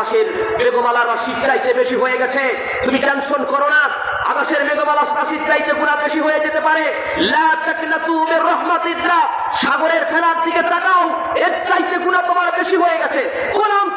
আকাশের মেঘমালার রাশির চাইতে বেশি হয়ে গেছে। তুমি টেনশন করো না, আকাশের মেঘমালা রাশির চাইতে গুণা বেশি হয়ে যেতে পারে। সাগরের ফেলার দিকে তাকাও, এর চাইতে গুণা তোমার বেশি হয়ে গেছে। গোলাম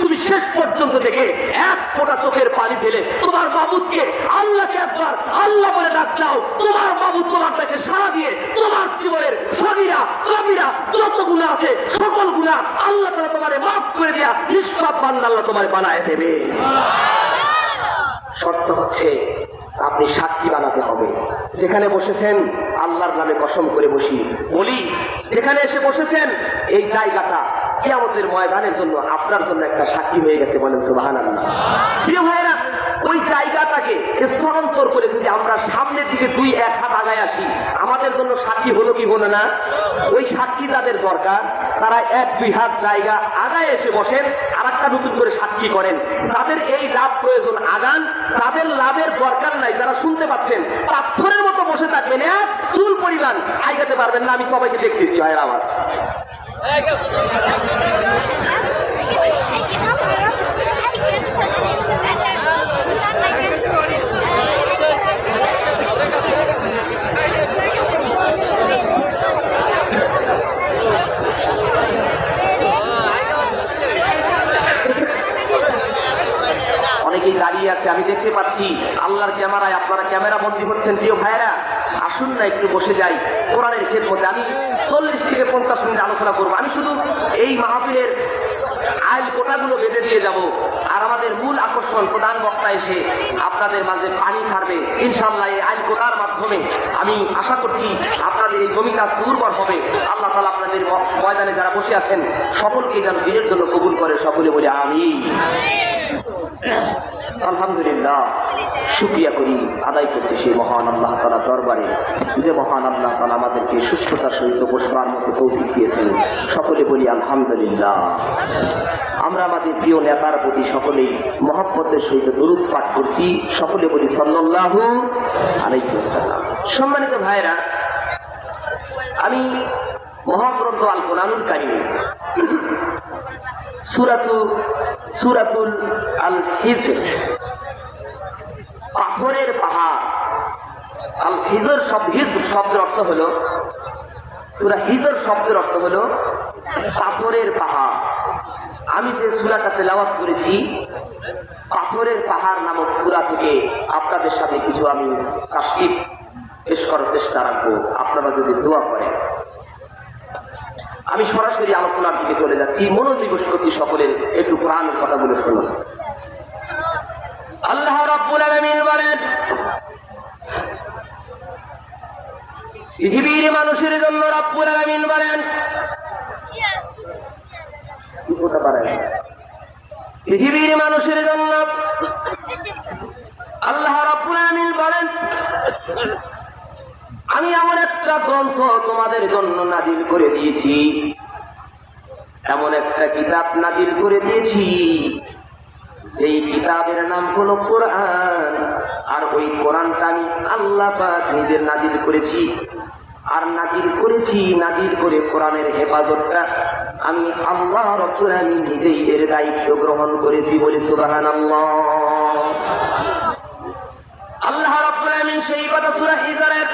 তুমি শেষ পর্যন্ত দেখে এক ফোঁটা চোখের পানি ফেলে তোমার বাবুদকে আল্লাহকে একবার আল্লাহ বলে ডাক দাও। তোমার বাবু তোমার তাকে সারা দিয়ে তোমার জীবনের সবিরা কবিরা যত গুণা আছে, সকল গুণা আল্লাহ তারা তোমারে মাফ করে দিয়া নিষ্পাপ বান্দা আল্লাহ তোমার বানায় দেবে। শর্ত হচ্ছে আপনি সাক্ষী বানাতে হবে। যেখানে বসেছেন, আল্লাহর নামে কসম করে বসি। বলি, যেখানে এসে বসেছেন, এই জায়গাটা কিয়ামতের ময়দানের জন্য আপনার জন্য একটা সাক্ষী হয়ে গেছে বলেন সুবাহান আল্লাহ প্রিয় ভাইয়েরা, ওই জায়গাটাকে স্থানান্তর করে যদি আমরা সামনের দিকে দুই এক হাত আগায় আসি, আমাদের জন্য সাক্ষী হলো কি হলো না? ওই সাক্ষী যাদের দরকার, তারা এক, দুই হাত জায়গা আগায় এসে বসেন আর একটা নতুন করে সাক্ষী করেন। যাদের এই লাভ প্রয়োজন আগান, যাদের লাভের দরকার নাই, যারা শুনতে পাচ্ছেন, পাথরের মতো বসে থাকবেন, এক চুল পরিমাণ আইগাতে পারবেন না, আমি সবাইকে দেখতেছি, ভাইয়ের আমার। অনেকেই দাঁড়িয়ে আছে আমি দেখতে পাচ্ছি আল্লাহর ক্যামেরায় আপনারা ক্যামেরা বন্দি হচ্ছেন প্রিয় ভাইয়েরা। না একটু বসে যাই। কোরআনের খেদমতে আমি চল্লিশ থেকে পঞ্চাশ মিনিট আলোচনা করব। আমি শুধু এই মাহফিলের আইল কোটাগুলো বেঁধে দিয়ে যাব আর আমাদের মূল আকর্ষণ প্রধান বক্তা এসে আপনাদের মাঝে পানি ছাড়বে। ইনশাল্লাহ এই আইল কোটার মাধ্যমে আমি আশা করছি আপনাদের এই জমি কাজ দুর্বল হবে। আল্লাহ তালা আপনাদের ময়দানে যারা বসে আছেন, সকলকে যেন দিনের জন্য কবুল করে, সকলে বলে আমি আলহামদুলিল্লাহ, শুক্রিয়া করি আদায় করছি সেই মহান আল্লাহ তালা দরবারে, যে মহান আল্লাহ তালা আমাদেরকে সুস্থতার সহিত বসবার মতো তৌফিক দিয়েছেন। সকলে বলি আলহামদুলিল্লাহ। আমরা আমাদের প্রিয় নেতার প্রতি সকলেই মহব্বতের সহিত দরুদ পাঠ করছি। সকলে বলি আলাইহি সম্মানিত ভাইরা আমি মহাগ্রন্থ আল কোরআনুল সুরাতু, সুরাতুল আল হিজর পাথরের পাহাড়। আল হিজর শব্দ শব্দের অর্থ হলো, সুরা হিজর শব্দের অর্থ হলো, পাথরের পাহাড়। আমি যে সুরাটা তেলাওয়াত করেছি, পাথরের পাহাড় নামক সুরা থেকে আপনাদের সাথে কিছু আমি কাশিপ পেশ করার চেষ্টা রাখব। আপনারা যদি দোয়া করেন। আমি সরাসরি আলোচনার দিকে চলে যাচ্ছি। মনোনিবেশ করছি সকলের। একটু কোরআনের কথাগুলো শুনুন। আল্লাহ রাব্বুল আলামিন বলেন পৃথিবীর মানুষের জন্য রাব্বুল আলামিন বলেন? পৃথিবীর মানুষের জন্য আল্লাহ রাব্বুল আলামিন বলেন আমি এমন একটা গ্রন্থ তোমাদের জন্য নাজিল করে দিয়েছি। এমন একটা কিতাব নাজিল করে দিয়েছি। সেই কিতাবের নাম হলো কোরআন। আর ওই কোরআনটা আমি আল্লাহ নিজের নাজিল করেছি। আর নাজিল করেছি, নাজিল করে কোরআনের হেফাজতটা আমি আল্লাহ রব্বুল আমি নিজেই এর দায়িত্ব গ্রহণ করেছি বলে সুবাহান আল্লাহ রব্বুল আমিন সেই কথা হিজরের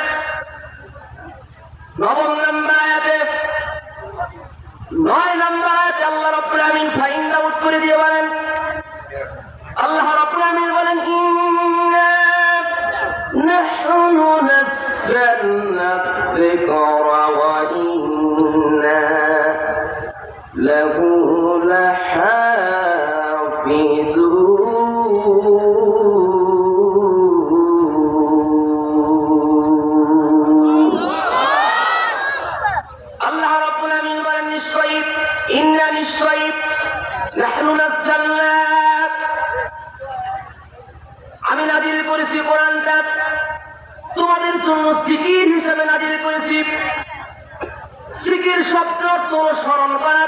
শব্দ স্মরণ করা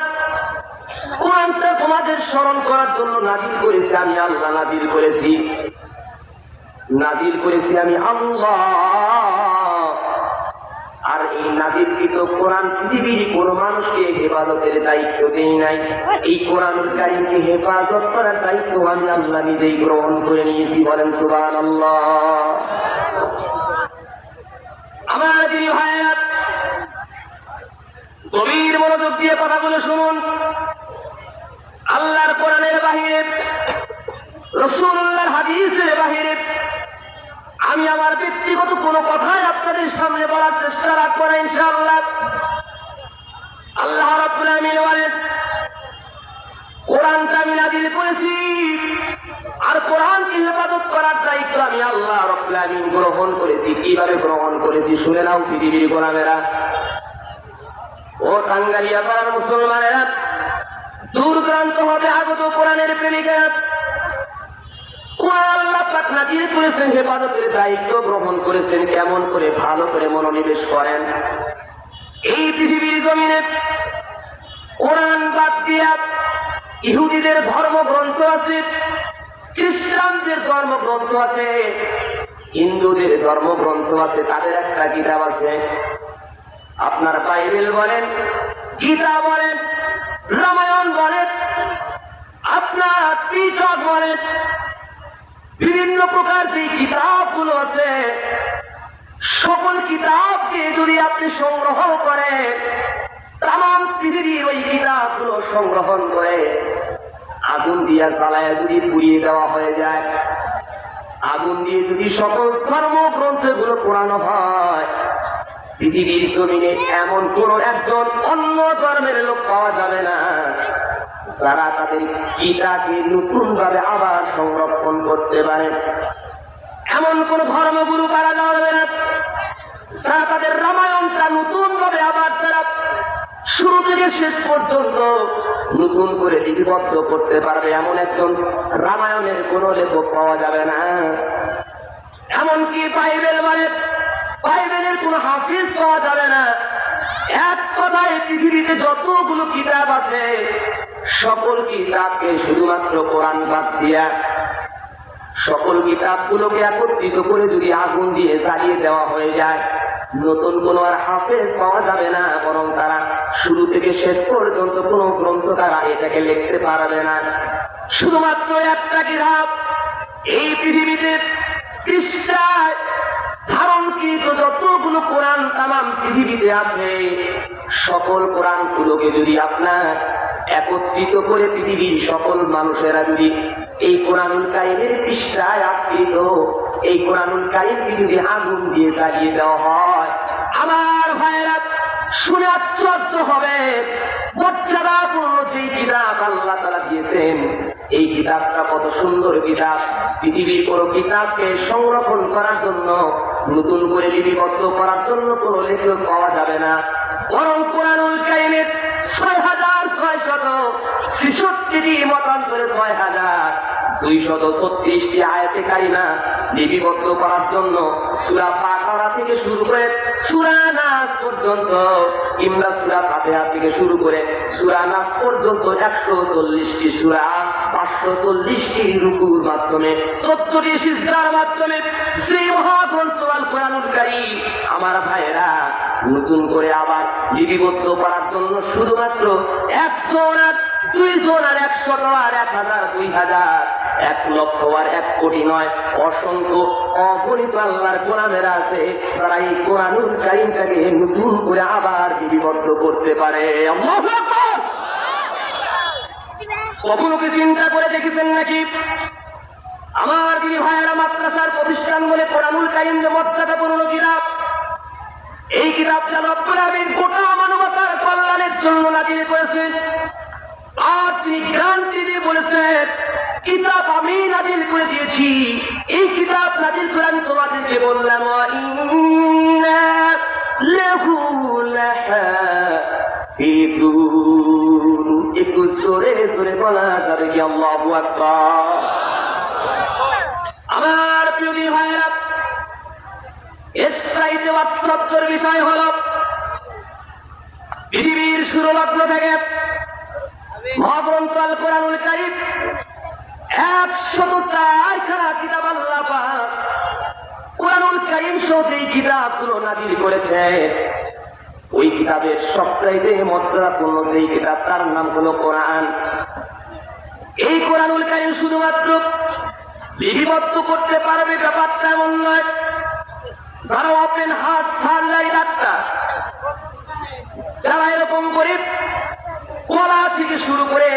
কোরআনটা তোমাদের স্মরণ করার জন্য নাজিল করেছি আমি, আল্লাহ নাজিল করেছি। নাজিল করেছি আমি আল্লাহ। আর এই নাজিলকৃত কোরআন পৃথিবীর কোন মানুষকে হেফাজতের দায়িত্ব দেই নাই। এই কোরআন কারিমকে হেফাজত করার দায়িত্ব আমি আল্লাহ নিজেই গ্রহণ করে নিয়েছি, বলেন সুবান আল্লাহ আমার দিদি ভাইয়া গভীর মনোযোগ দিয়ে কথাগুলো শুনুন। আল্লাহর কোরআনের বাহিরে রসুল্লাহর হাদিসের বাহিরে আমি আমার ব্যক্তিগত কোনো কথাই আপনাদের সামনে বলার চেষ্টা রাখব না, ইনশাআল্লাহ। আল্লাহ রাব্বুল কোরআনটা আমি নাজিল করেছি আর কোরআনকে হেফাজত করার দায়িত্ব আমি আল্লাহ রাব্বুল গ্রহণ করেছি। কীভাবে গ্রহণ করেছি শুনে নাও, পৃথিবীর গোলামেরা। ও টাঙ্গালিয়া পাড়ার মুসলমানেরা দূর দূরান্ত হতে আগত কোরআনের প্রেমিকেরা হেফাজতের দায়িত্ব গ্রহণ করেছেন, কেমন করে ভালো করে মনোনিবেশ করেন। এই পৃথিবীর জমিনে কোরআন বাদ দিয়া ইহুদিদের ধর্মগ্রন্থ আছে, খ্রিস্টানদের ধর্মগ্রন্থ আছে, হিন্দুদের ধর্মগ্রন্থ আছে, তাদের একটা কিতাব আছে আপনার বাইবেল বলেন, গীতা বলেন, রামায়ণ বলেন, আপনার পিটক বলেন, বিভিন্ন প্রকার যে কিতাবগুলো আছে, সকল কিতাবকে যদি আপনি সংগ্রহ করেন, তাম পৃথিবীর ওই কিতাবগুলো সংগ্রহণ করে আগুন দিয়া জ্বালায় যদি পুড়িয়ে দেওয়া হয়ে যায়, আগুন দিয়ে যদি সকল ধর্মগ্রন্থগুলো পোড়ানো হয় পৃথিবীর জমিনে এমন কোন একজন অন্য ধর্মের লোক পাওয়া যাবে না। যারা তাদের গীতাকে নতুন ভাবে আবার সংরক্ষণ করতে পারে। এমন কোন ধর্মগুরু পারা যাবে না। যারা তাদের রামায়ণটা নতুন ভাবে আবার তারা শুরু থেকে শেষ পর্যন্ত নতুন করে লিপিবদ্ধ করতে পারবে এমন একজন রামায়ণের কোন লেখক পাওয়া যাবে না। এমনকি বাইবেল মানে বাইবেলের কোন হাফিজ পাওয়া যাবে না। এক কথায় পৃথিবীতে যতগুলো কিতাব আছে, সকল কিতাবকে শুধুমাত্র কোরআন বাদ দিয়া সকল কিতাবগুলোকে একত্রিত করে যদি আগুন দিয়ে জ্বালিয়ে দেওয়া হয়ে যায়, নতুন কোন আর হাফেজ পাওয়া যাবে না, বরং তারা শুরু থেকে শেষ পর্যন্ত কোন গ্রন্থ তারা এটাকে লিখতে পারবে না। শুধুমাত্র একটা কিতাব, এই পৃথিবীতে পৃষ্ঠায় ধারণকৃত যতগুলো কোরআন তামাম পৃথিবীতে আছে, সকল কোরআন গুলোকে যদি আপনার একত্রিত করে পৃথিবীর সকল মানুষেরা যদি এই কোরআনুল কাইমের পৃষ্ঠায় আকৃত এই কোরআনুল কাইমকে যদি আগুন দিয়ে জ্বালিয়ে দেওয়া হয়, আমার ভাইয়েরা, শুনে আশ্চর্য হবে। মর্যাদাপূর্ণ যে কিতাব আল্লাহ তারা দিয়েছেন, এই কিতাবটা কত সুন্দর কিতাব। পৃথিবীর কোন কিতাবকে সংরক্ষণ করার জন্য নতুন করে লিপিবদ্ধ করার জন্য কোন লেখক পাওয়া যাবে না। বরং কোরআনুল কাইমের ছয় হাজার ছয় শত ছেষট্টি মতান্তরে ছয় হাজার দুইশত ছত্রিশটি আয়তে কারিমা লিপিবদ্ধ করার জন্য সুরা পাকারা থেকে শুরু করে সুরা নাচ পর্যন্ত কিংবা সুরা ফাতেহা থেকে শুরু করে সুরা নাচ পর্যন্ত একশো চল্লিশটি সুরা পাঁচশো চল্লিশটি রুকুর মাধ্যমে, সত্তরটি সিজদার মাধ্যমে শ্রী মহাগ্রন্থ আল আমার ভাইয়েরা নতুন করে আবার লিপিবদ্ধ করার জন্য শুধুমাত্র একশো না দুইজন আর একশো আর এক হাজার, দুই হাজার, এক লক্ষ আর এক কোটি নয় অসংখ্য অগণিত আল্লাহর কোরআনের আছে যারা এই কোরআনুল কারিমটাকে নতুন করে আবার লিপিবদ্ধ করতে পারে! কখনো কি চিন্তা করে দেখেছেন নাকি? আমার দিদি ভাইয়েরা মাদ্রাসার প্রতিষ্ঠান বলে কোরআনুল কারিম যে মর্যাদাপূর্ণ কিতাব, এই কিতাবটা রব্বুল আমিন গোটা মানবতার কল্যাণের জন্য নাজিল করেছেন আর তিনি ক্রান্তি দিয়ে বলেছেন, কিতাব আমি নাজিল করে দিয়েছি। এই কিতাব নাজিল করে আমি তোমাদেরকে বললাম লাহু লাহাফিজুন। একটু সরে সরে বলা যাবে কি আল্লাহু আমার প্রিয় দিদি ভাইয়েরা, এর বাচ্চাদের বিষয় হলো পৃথিবীর সুরলগ্ন থেকে মহাগ্রন্থ আল কোরআনুল কারিম একশত চারখানা কিতাব আল্লাহ কোরআনুল কারিম সহ যেই কিতাবগুলো নাজিল করেছে ওই কিতাবের সবচাইতে মর্যাদাপূর্ণ যেই কিতাব, তার নাম হলো কোরআন। এই কোরআনুল কারিম শুধুমাত্র লিপিবদ্ধ করতে পারবে ব্যাপারটা এমন নয়। যারা ওপেন হার্ট সার্জারি ডাক্তার, যারা এরকম করে কলা থেকে শুরু করে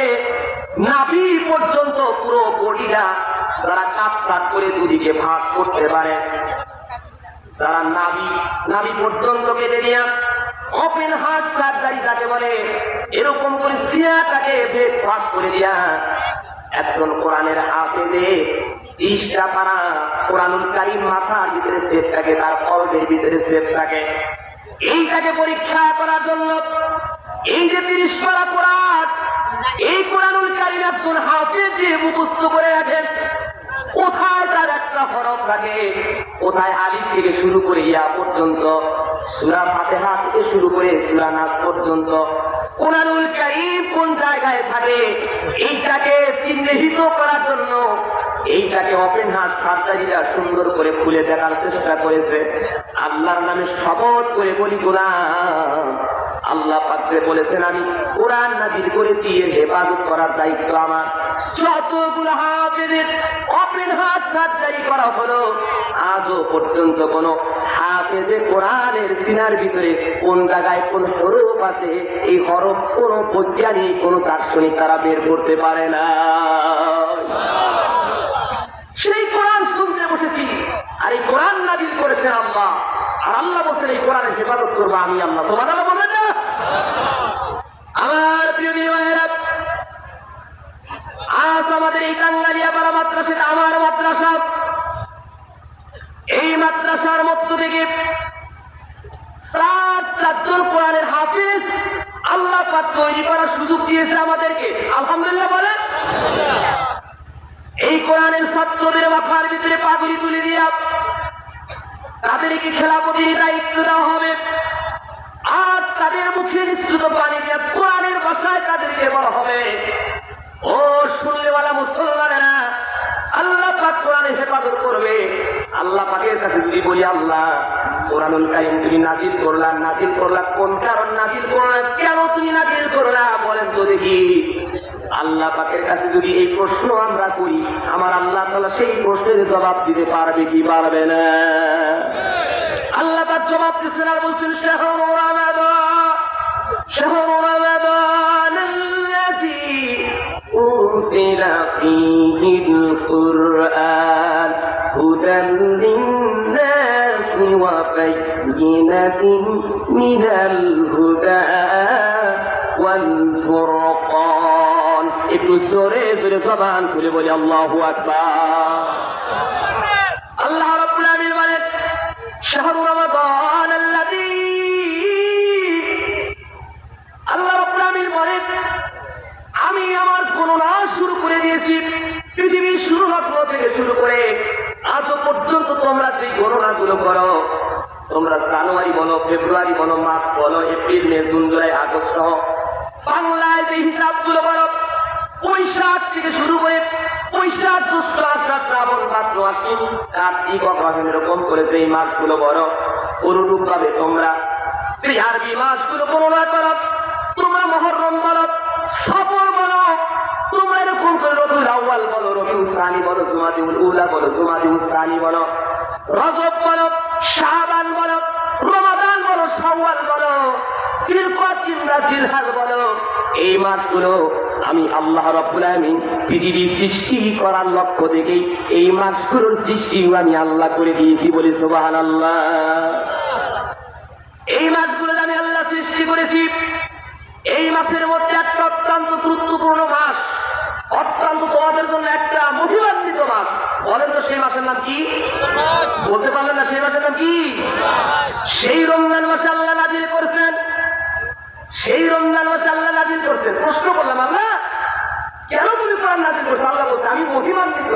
নাভি পর্যন্ত পুরো বডিটা যারা কাজ সাট করে দুদিকে ভাগ করতে পারে, যারা নাভি নাভি পর্যন্ত কেটে নিয়ে ওপেন হার্ট সার্জারি তাকে বলে, এরকম করে সিয়াটাকে ভেদ ভাগ করে দিয়া একজন কোরআনের হাফেজে তিরিশটা পারা কোরআনুল কারিম মাথার ভিতরে সেট থাকে, তার কলবের ভিতরে সেট থাকে। এইটাকে পরীক্ষা করার জন্য এই যে তিরিশ পারা কোরআন, এই কোরআনুল কারিম একজন হাফেজ যে মুখস্থ করে রাখেন। কোথায় তার একটা হরফ থাকে, কোথায় আলিফ থেকে শুরু করে ইয়া পর্যন্ত সুরা ফাতেহা থেকে শুরু করে সুরা নাচ পর্যন্ত কোরআনুল কারিম কোন জায়গায় থাকে? এইটাকে চিহ্নিত করার জন্য এইটাকে ওপেন হার্ট সার্জারিরা সুন্দর করে খুলে দেখার চেষ্টা করেছে। আল্লাহর নামে শপথ করে বলি, গোলাম, আল্লাহ পাত্রে বলেছেন, আমি কোরআন নাজিল করেছি, এর হেফাজত করার দায়িত্ব আমার। যতগুলো হাফেজের ওপেন হার্ট সার্জারি করা হলো, আজও পর্যন্ত কোন হাফেজে কোরআনের সিনার ভিতরে কোন জায়গায় কোন হরফ আছে, এই হরফ কোন বৈজ্ঞানিক, কোন দার্শনিক তারা বের করতে পারে না। সেই কোরআন শুনতে বসেছি, আর এই কোরআন নাজিল করেছেন আল্লাহ। আর আল্লাহ বলছেন, এই কোরআনের হেফাজত করব আমি আল্লাহ। সোমান আল্লাহ বলবেন না? আমার প্রিয় আজ আমাদের এই টাঙ্গালিয়া পাড়া মাদ্রাসা আমার মাদ্রাসা এই মাদ্রাসার মধ্য থেকে চার চারজন কোরআনের হাফিজ আল্লাহ পাক তৈরি করার সুযোগ দিয়েছে আমাদেরকে। আলহামদুলিল্লাহ বলেন। এই কোরআনের ছাত্রদের মাথার ভিতরে পাগড়ি তুলে দিয়া তাদেরকে খেলাপতির দায়িত্ব দেওয়া হবে। আর তাদের মুখে নিঃসৃত পানি দিয়ে কোরআনের ভাষায় তাদেরকে বলা হবে। ও শুনলেওয়ালা মুসলমানেরা, আল্লাহ পাক কোরআনে হেফাজত করবে। আল্লাহ পাকের কাছে যদি বলি আল্লাহ কোরআনুল কারিম তুমি নাজিল করলা নাজিল করলা কোন কারণ নাজিল করলা কেন তুমি নাজিল করলা বলেন তো দেখি আল্লাহ পাকের কাছে যদি এই প্রশ্ন আমরা করি আমার আল্লাহ তাআলা সেই প্রশ্নের জবাব দিতে পারবে কি পারবে না আল্লাহ পাক জবাব দিচ্ছেন আর বলছেন শাহরু রামাদান শাহরু রামাদান الذي أرسل فيه القرآن هدى للناس وبينة من الهدى والفرقان একটু জোরে জোরে জবান খুলে বলি আল্লাহু আকবার আল্লাহ রাব্বুল আলামিন বলেন শাহরু রমাদান ফেব্রুয়ারি বলো মার্চ বলো এপ্রিল, মে, জুন, জুলাই, আগস্ট সহ বাংলায় যে হিসাবগুলো করো বৈশাখ থেকে শুরু করে বৈশাখ আষাঢ় শ্রাবণ ভাদ্র কার্তিক অগ্রহণ এরকম করে বড় অনুরূপ ভাবে তোমরা সেই আরবি গণনা করো, তোমরা মহরম বলো, সফর বলো, তোমরা এরকম করে বলো, রবিউল সানি বলো বলো সানি বলো, রজব বলো, শাবান বলো রমাদান বলো, শাওয়াল বলো সিলকত কিংবা জিলহাজ বলো, এই মাসগুলো আমি আল্লাহ রব্বুল আলামিন পৃথিবী সৃষ্টি করার লক্ষ্য থেকেই এই মাসগুলোর সৃষ্টি আমি আল্লাহ করে দিয়েছি বলি সুবহানাল্লাহ। এই মাসগুলো আমি আল্লাহ সৃষ্টি করেছি। এই মাসের মধ্যে একটা অত্যন্ত গুরুত্বপূর্ণ মাস, অত্যন্ত তোমাদের জন্য একটা মহিমান্বিত মাস। বলেন তো সেই মাসের নাম কি বলতে পারলেন না সেই মাসের নাম কি সেই রমজান মাসে আল্লাহ নাজিল করেছেন সেই রমজান মাসে আল্লাহ নাজিল করছেন প্রশ্ন করলাম আল্লাহ কেন তুমি কোরআন নাজিল করছো আল্লাহ বলছে আমি মহিমান্বিত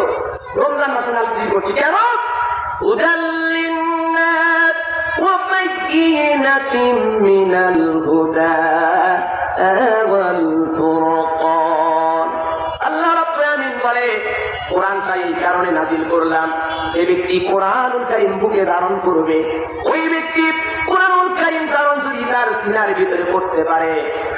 রমজান মাসে নাজিল করছি কেন উদাল্লিন্নাস وبينة من الهدى কিতাবটা এই কারণে নাজিল করলাম সে ব্যক্তি কোরআনুল কারিম বুকে ধারণ করবে, ওই ব্যক্তি কারণ যদি তার সিনার ভিতরে পড়তে পারে,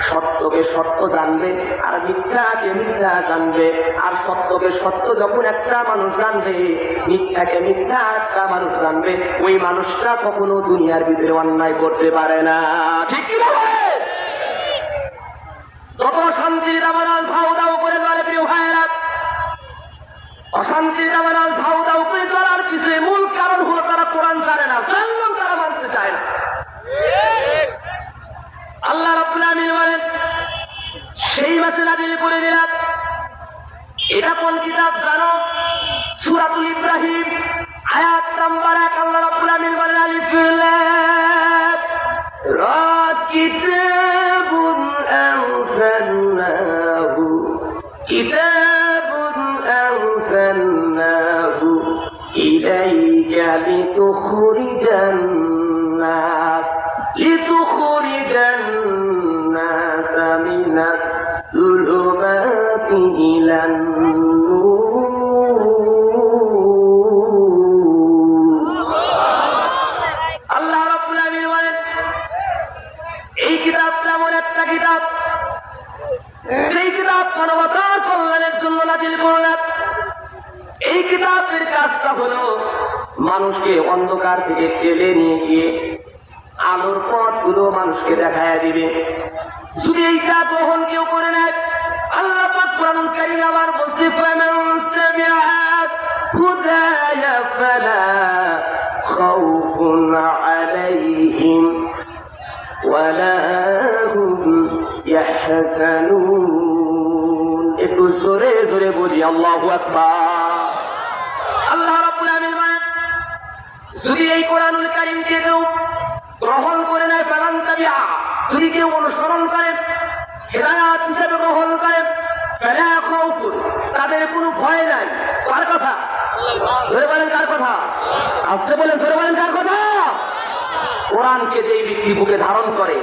সত্যকে সত্য জানবে আর মিথ্যাকে মিথ্যা জানবে। আর সত্যকে সত্য যখন একটা মানুষ জানবে, মিথ্যাকে মিথ্যা একটা মানুষ জানবে, ওই মানুষটা কখনো দুনিয়ার ভিতরে অন্যায় করতে পারে না। ঠিক কি যত শান্তি করে চলে প্রিয় ভাইয়েরা অশান্তির দাবানাল ধাউ দাউ করে চলার পিছনে মূল কারণ হলো তারা কোরআন জানে না জানলেও তারা মানতে চায় না। আল্লাহ রাব্বুল আমিন বলেন, সেই মাসে নাজিল করে দিলাম। এটা কোন কিতাব জানো? সূরাতুল ইব্রাহিম, আয়াত নাম্বার এক। আল্লাহ রাব্বুল আমিন বলেন, আলিফ কিতাবুন আনসালনাহু কিতাবুন কাজটা হলো মানুষকে অন্ধকার থেকে টেনে নিয়ে গিয়ে আলোর পথগুলো মানুষকে দেখায় দিবে। যদি এইটা গ্রহণ কেউ করে নেয়, আল্লাহ পাক আবার বলছে একটু জোরে জোরে বলি, আল্লাহু আকবার আল্লাহ রাব্বুল আমিন বলেন যদি এই কোরআনুল কারীমকে কেউ গ্রহণ করে নেয় ফালান তাবিআ যদি কেউ অনুসরণ করে, হেদায়াত হিসেবে গ্রহণ করে তাদের কোনো ভয় নাই। কার কথা? ধরে বলেন কার কথা? আসতে বলেন, ধরে বলেন কার কথা? কোরআনকে যেই ব্যক্তি বুকে ধারণ করে,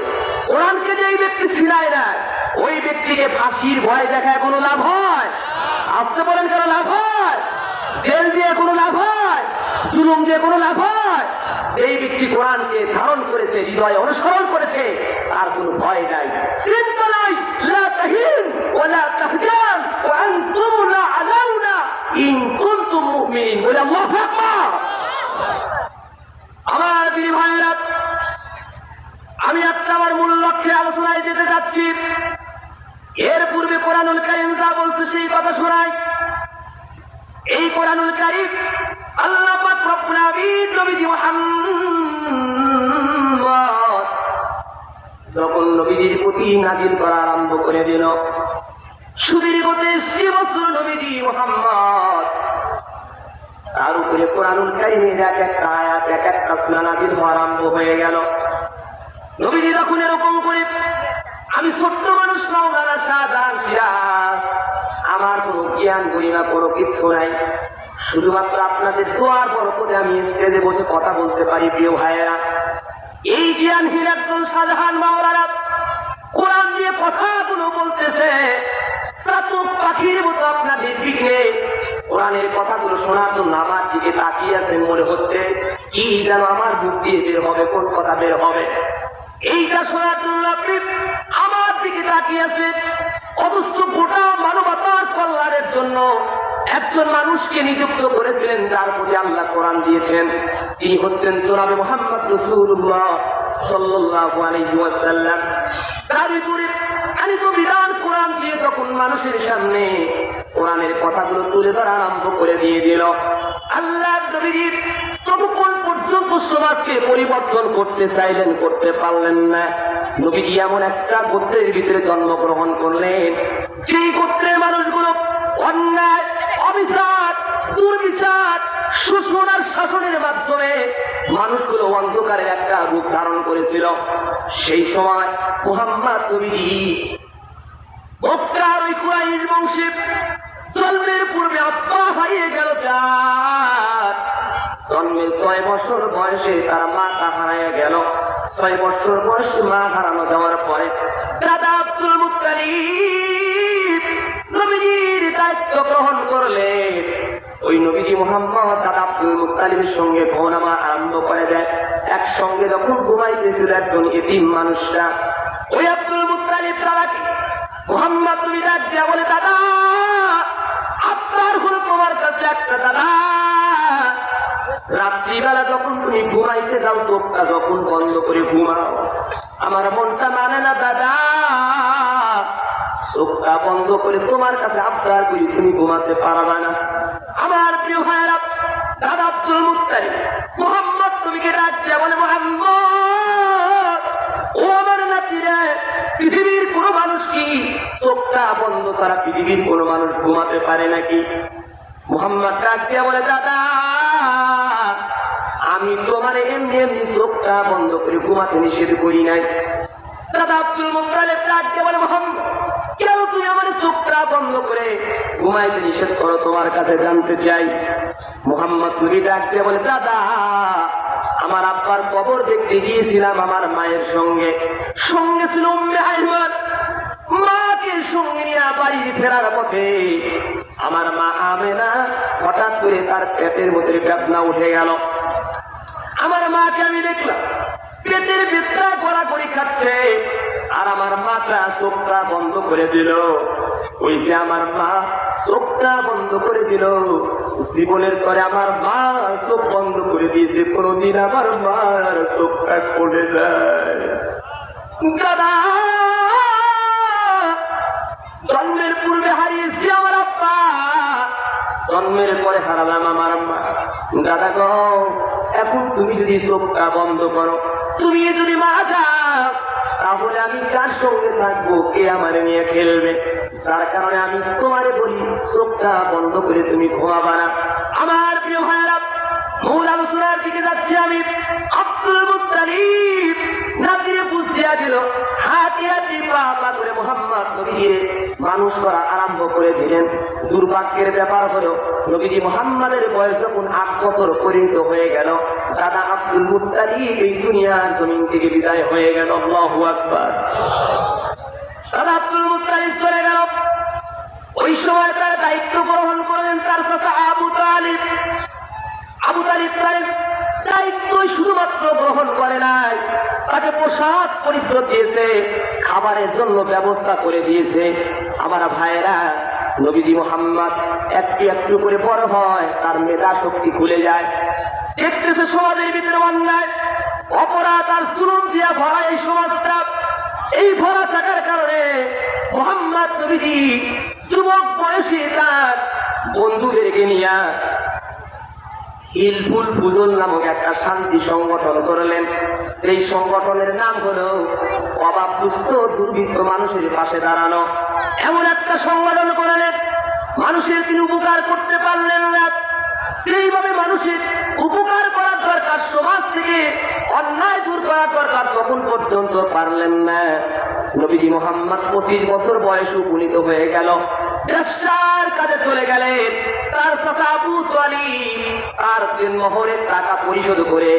কোরআনকে যেই ব্যক্তি ছিনায় না ওই ব্যক্তিকে ফাঁসির ভয় দেখায় কোনো লাভ হয়? আসতে বলেন কেন লাভ হয়? জেল দিয়ে কোনো লাভ হয়? জুলুম দিয়ে কোনো লাভ হয়? সেই ব্যক্তি কোরআনকে ধারণ করেছে, হৃদয়ে অনুসরণ করেছে, তার কোনো ভয় নাই। আমি একটা আমার মূল লক্ষ্যে আলোচনায় যেতে যাচ্ছি। এর পূর্বে কোরআনুল কারিম যা বলছে সেই কথা শোনায় এই কোরআনুল কারিম আল্লাহ যখন নবীজির প্রতি নাজিল করা আরম্ভ করে দিল বছর নবীজি তার উপরে কোরআনুল এক একটা আয়াত, এক একটা নাজিল হওয়া আরম্ভ হয়ে গেল। নবীজি তখন এরকম করে, আমি ছোট্ট মানুষ, মাওলানা সিরাজ, আমার কোনো জ্ঞান গরিমা কোনো কিছু নাই। শুধুমাত্র আপনাদের দোয়ার বরকতে আমি স্টেজে বসে কথা বলতে পারি, প্রিয় ভাইয়েরা। এই জ্ঞানহীন একজন শাহজাহান মাওলানা কোরআন দিয়ে কথাগুলো বলতেছে পাখির মতো আপনাদের বিঘ্নে কোরআনের কথাগুলো শোনার জন্য আমার দিকে তাকিয়ে আছে, মনে হচ্ছে, কি যেন আমার মুখ দিয়ে বের হবে, কোন কথা বের হবে। এইটা শোনার জন্য আপনি আমার দিকে তাকিয়ে আছে অথচ গোটা মানবতার কল্যাণের জন্য একজন মানুষকে নিযুক্ত করেছিলেন যার প্রতি আল্লাহ কোরআন দিয়েছেন। তিনি হচ্ছেন জনাবে মোহাম্মদ রসুল্লাহ সাল্লাল্লাহু কোরআন দিয়ে মানুষের সামনে কথাগুলো তুলে আরম্ভ করে দিয়ে দিল পর্যন্ত সমাজকে পরিবর্তন করতে চাইলেন, করতে পারলেন না। নবীজি এমন একটা গোত্রের ভিতরে জন্মগ্রহণ করলেন? যেই গোত্রের মানুষগুলো অন্যায় অবিচার, দুর্বিচার আর শাসনের মাধ্যমে মানুষগুলো অন্ধকারের একটা রূপ ধারণ করেছিল। সেই সময় মোহাম্মদ ওই কুরাইশ জন্মের পূর্বে হারিয়ে গেল যার ছয় বছর বয়সে তার মাতা হারাইয়া গেল। ছয় বছর বয়সে মা হারানো যাওয়ার পরে দাদা আব্দুল মুত্তালিব নবীজির দায়িত্ব গ্রহণ করলেন মোহাম্মদ দাদা আব্দুল মুতালিমের সঙ্গে ঘনামা আরম্ভ করে দেয়? একসঙ্গে যখন ঘুমাইতেছিল একজন এতিম মানুষটা, ওই আব্দুল মুতালিব দাদাকে মোহাম্মদ, তুমি ডাক বলে, দাদা, আপনার হলো তোমার কাছে একটা, দাদা। রাত্রিবেলা যখন তুমি ঘুমাইতে যাও, চোখটা যখন বন্ধ করে ঘুমাও, আমার মনটা মানে না, দাদা চোখটা বন্ধ করে তোমার কাছে আবদার করি, তুমি ঘুমাতে পারবা না। আমার প্রিয় ভাইয়েরা, দাদা আব্দুল মুত্তালিব, মোহাম্মদ তুমি কে দিয়া বলে, মোহাম্মদ, ও আমার নাতিরা, পৃথিবীর কোন মানুষ কি চোখটা বন্ধ ছাড়া পৃথিবীর কোন মানুষ ঘুমাতে পারে নাকি? মোহাম্মদ ডাক দিয়া বলে, দাদা, আমি তোমার এমনি এমনি চোখটা বন্ধ করে ঘুমাতে নিষেধ করি নাই। দাদা আব্দুল মুক্তালেব ডাক দিয়া বলে, মোহাম্মদ কেন তুমি আমার চোখটা বন্ধ করে ঘুমাইতে নিষেধ করো, তোমার কাছে জানতে চাই। মোহাম্মদ নবী ডাক দিয়া বলে, দাদা, আমার আব্বার কবর দেখতে গিয়েছিলাম আমার মায়ের সঙ্গে। সঙ্গে ছিল মাকে সঙ্গে নিয়ে বাড়ি ফেরার পথে আমার মা আমেনা হঠাৎ করে তার পেটের মধ্যে বেদনা উঠে গেল। আমার মাকে আমি দেখলাম, পেটের বেদনা করা করে খাচ্ছে। আর আমার মাটা চোখটা বন্ধ করে দিল। ওই যে আমার মা চোখটা বন্ধ করে দিল। জীবনের পরে আমার মা চোখ বন্ধ করে দিয়েছে। কোনদিন আমার মার চোখটা খুলে দেয় দাদা জন্মের পূর্বে হারিয়েছি আমার আব্বা। জন্মের পরে হারালাম আমার মা। দাদা গো, এখন তুমি যদি চোখটা বন্ধ করো, তুমি যদি মারা যাও তাহলে আমি কার সঙ্গে থাকব? কে আমার নিয়ে খেলবে? যার কারণে আমি তোমারে বলি, চোখটা বন্ধ করে তুমি ঘুমাবা না। আমার প্রিয় ভাইয়েরা, মূল আলোচনার দিকে যাচ্ছি আমি। আব্দুল মুত্তালিব নাতিরে বুঝ দিয়া দিল পা পা করে মোহাম্মদ নবীকে মানুষ করা আরম্ভ করে দিলেন দুর্ভাগ্যের ব্যাপার হলো, নবীজি মোহাম্মদের বয়স যখন আট বছর পরিণত হয়ে গেল দাদা আব্দুল মুত্তালিব এই দুনিয়ার জমিন থেকে বিদায় হয়ে গেল। আল্লাহু আকবার। দাদা আব্দুল মুত্তালিব চলে গেল। ওই সময় তার দায়িত্ব গ্রহণ করলেন তার চাচা আবু তালিব। আবু তালিব তার দায়িত্ব শুধুমাত্র গ্রহণ করে নাই। তাকে পোশাক পরিশ্রম দিয়েছে, খাবারের জন্য ব্যবস্থা করে দিয়েছে। আমার ভাইয়েরা, নবীজি মোহাম্মদ একটু একটু করে বড় হয়, তার মেধা শক্তি খুলে যায়। দেখতেছে সমাজের ভিতরে অন্যায়, অপরাধ আর সুলম দিয়া ভরা এই সমাজটা। এই ভরা থাকার কারণে মোহাম্মদ নবীজি যুবক বয়সী তার বন্ধুদেরকে নিয়ে হিলফুল পুজন নামক একটা শান্তি সংগঠন করলেন। সেই সংগঠনের নাম হলো অভাবপুষ্ট দুর্বৃত্ত মানুষের পাশে দাঁড়ানো। এমন একটা সংগঠন করলেন, মানুষের তিনি উপকার করতে পারলেন না। সেইভাবে মানুষের উপকার করার দরকার সমাজ থেকে, অন্যায় দূর করার দরকার তখন পর্যন্ত পারলেন না। নবীজি মোহাম্মদ পঁচিশ বছর বয়স উপনীত হয়ে গেল। ব্যবসার কাজে চলে গেলেন তার চাচা আবু তিন টাকা পরিশোধ করে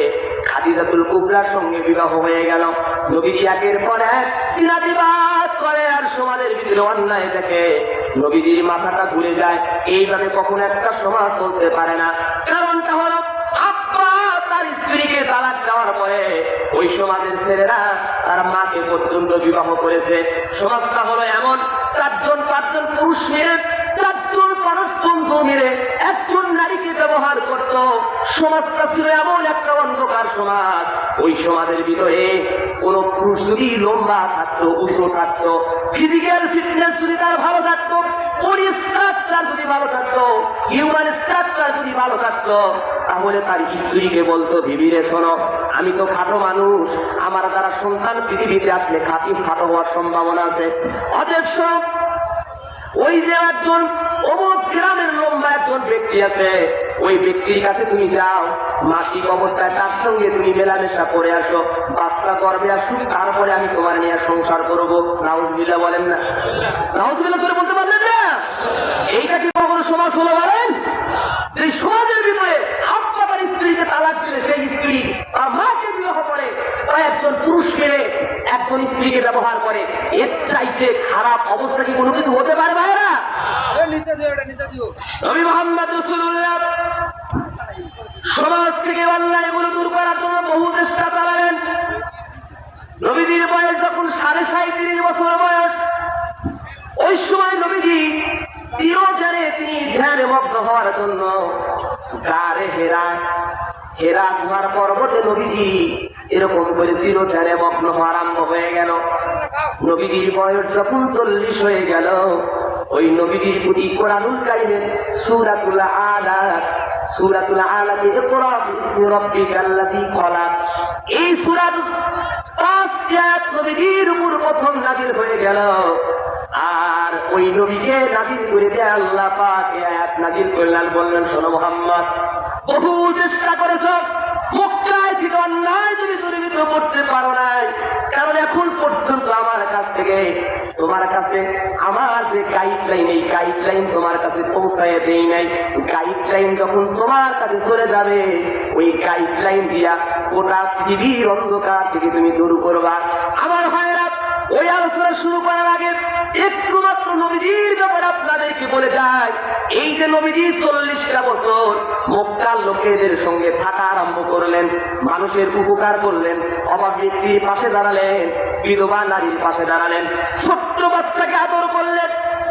খাদিজাতুল কুবরার সঙ্গে বিবাহ হয়ে গেল। নবীজি একের পর এক দিনাতিবাদ করে আর সমাজের ভিতরে অন্যায় দেখে নবীজির মাথাটা ঘুরে যায়। এইভাবে কখনো একটা সমাজ চলতে পারে না। কারণটা হলো স্ত্রীকে তালাক দেওয়ার পরে ওই সমাজের ছেলেরা তার মাকে পর্যন্ত বিবাহ করেছে। সমাজটা হলো এমন, চারজন, পাঁচজন পুরুষ মেরে চারজন মানুষ মেরে একজন নারীকে ব্যবহার করত। সমাজটা ছিল এমন একটা অন্ধকার সমাজ। ওই সমাজের ভিতরে কোন পুরুষ যদি লম্বা থাকতো, উঁচু থাকতো ফিজিক্যাল ফিটনেস যদি তার ভালো থাকতো তাহলে তার স্ত্রীকে বলতো শোনো, আমি তো খাটো মানুষ। আমার দ্বারা সন্তান পৃথিবীতে আসলে খাটি খাটো হওয়ার সম্ভাবনা আছে। ওই যে একজন ব্যক্তি আছে, ওই ব্যক্তির কাছে তুমি যাও, মাসিক অবস্থায় তার সঙ্গে তুমি মেলামেশা করে আসো, বাচ্চা তারপরে আমি তোমার নিয়ে সংসার করব। নাউজবিল্লা বলেন না। নাউজবিল্লা করে বলতে পারলেন এইটা কি কখনো সমাজ হলো বলেন? সেই সমাজের ভিতরে তার স্ত্রীকে তালাক দিলে সেই স্ত্রী তার মাকে বিবাহ করে তারা একজন পুরুষ মেরে একজন স্ত্রীকে ব্যবহার করে। এর চাইতে খারাপ অবস্থা কি কোনো কিছু হতে পারে ভাইরা নবী মোহাম্মদ রসুল্লাহ সমাজ থেকে অন্যায়গুলো দূর করার জন্য বহু চেষ্টা চালালেন। নবীজির বয়স যখন সাড়ে সাঁত্রিশ বছর বয়স ওই সময় নবীজি তিরোধানে তিনি ধ্যানে মগ্ন হওয়ার জন্য গারে হেরা হেরা গুহার পর্বতে নবীজি এরকম করে চিরধানে মগ্ন হওয়া আরম্ভ হয়ে গেল। নবীজির বয়স যখন চল্লিশ হয়ে গেল, ওই নবীজির প্রতি কোরআনুল কারিমের সূরাতুল আলাক সূরাতুল আলাকে ইকরা বিসমি রাব্বিকাল্লাযী খলাক। এই সূরাত পাঁচটি আয়াত নবীজির উপর প্রথম নাজিল হয়ে গেল। আর ওই নবীকে নাজিল করে দেয় আল্লাহ পাক নাজিল করলেন বললেন, শোনো মোহাম্মদ, বহু চেষ্টা করেছ, মক্কায় থেকে অন্যায় তুমি করতে পারো নাই কারণ এখন পর্যন্ত আমার কাছ থেকে, তোমার কাছে আমার যে গাইডলাইন এই গাইডলাইন তোমার কাছে পৌঁছায় দেই নাই। গাইডলাইন যখন তোমার কাছে চলে যাবে, ওই গাইডলাইন দিয়া গোটা পৃথিবীর অন্ধকার থেকে তুমি দূর করবা। আমার ওই আলোচনা শুরু করার আগে একটু মাত্র নবীজির ব্যাপারে আপনাদেরকে বলে যায় এই যে নবীজি চল্লিশটা বছর মক্কার লোকেদের সঙ্গে থাকা আরম্ভ করলেন, মানুষের উপকার করলেন অভাব ব্যক্তির পাশে দাঁড়ালেন, বিধবা নারীর পাশে দাঁড়ালেন, ছোট্ট বাচ্চাকে আদর করলেন